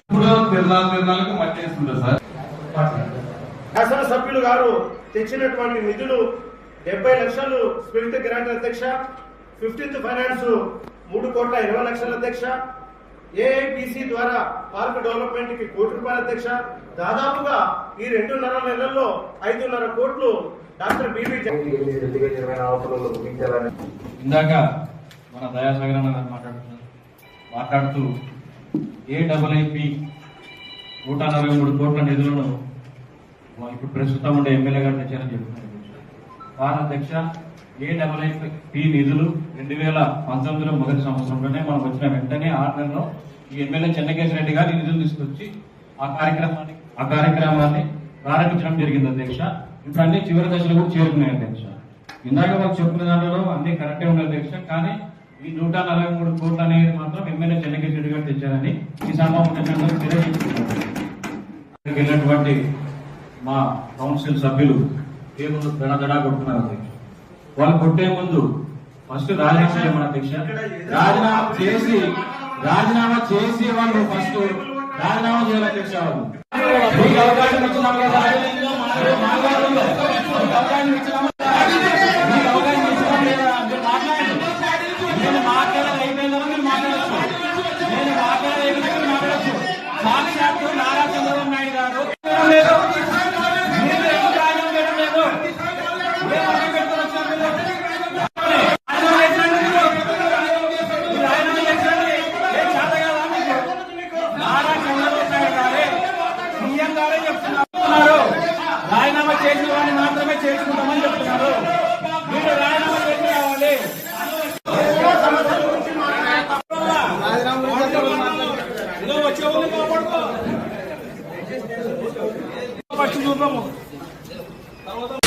ఇప్పుడు తిరునాళ్ళు తిరునాళ్ళకి మట్టి వేస్తుంటారు సార్. శాసనసభ్యులు గారు తెచ్చినటువంటి నిధులు డెబ్బై లక్షలు స్పిరిట్ గ్రాంట్ అధ్యక్ష ఫిఫ్టీన్త్ ఫైనాన్స్ మూడు కోట్ల ఇరవై లక్షల అధ్యక్ష ఏఐపిసి ద్వారా పార్క్ డెవలప్మెంట్కి కోటి రూపాయల అధ్యక్ష. దాదాపుగా ఈ రెండున్నర నెలల్లో ఐదున్నర కోట్లు డాక్టర్ బిబి ఇందాక మన దయాసాగర్ మాట్లాడుతున్నారు. మాట్లాడుతూ ఏ డబల్ నూట నలభై మూడు కోట్ల నిధులను ఇప్పుడు ప్రస్తుతం ఉండే ఎమ్మెల్యే గారు తెచ్చారని చెప్తున్నారు. వారి అధ్యక్ష ఏ డబల్ నిధులు రెండు వేల పంతొమ్మిదిలో మొదటి సంవత్సరంలోనే మనం వచ్చిన వెంటనే ఆరు నెలలో ఈ ఎమ్మెల్యే చెన్నకేశ్వర రెడ్డి గారు ఈ నిధులు తీసుకొచ్చి ఆ కార్యక్రమాన్ని ఆ కార్యక్రమాన్ని ప్రారంభించడం జరిగింది అధ్యక్ష. ఇప్పుడు అన్ని చివరి దశలు కూడా చేరుకున్నాయి అధ్యక్ష. ఇందాక మాకు చెప్పిన దాంట్లో అన్ని కరెక్టే ఉన్నాయి అధ్యక్ష కానీ ఈ నూట నలభై మూడు కోట్లు అనేది మాత్రం ఎమ్మెల్యే చెన్నకేశ్వర రెడ్డి గారు తెచ్చారని ఈ సమావేశంలో వెళ్ళినటువంటి మా కౌన్సిల్ సభ్యులు టేబుల్ దడదడా కొడుతున్నారు అధ్యక్ష? వాళ్ళు కొట్టే ముందు ఫస్ట్ రాజీనామా చేయమని అధ్యక్ష. రాజీనామా చేసి రాజీనామా చేసి వాళ్ళు ఫస్ట్ రాజీనామా చేయాలి అధ్యక్ష వాళ్ళు. మీకు అవకాశం ఇచ్చినాం కదా చూద్దాము తర్వాత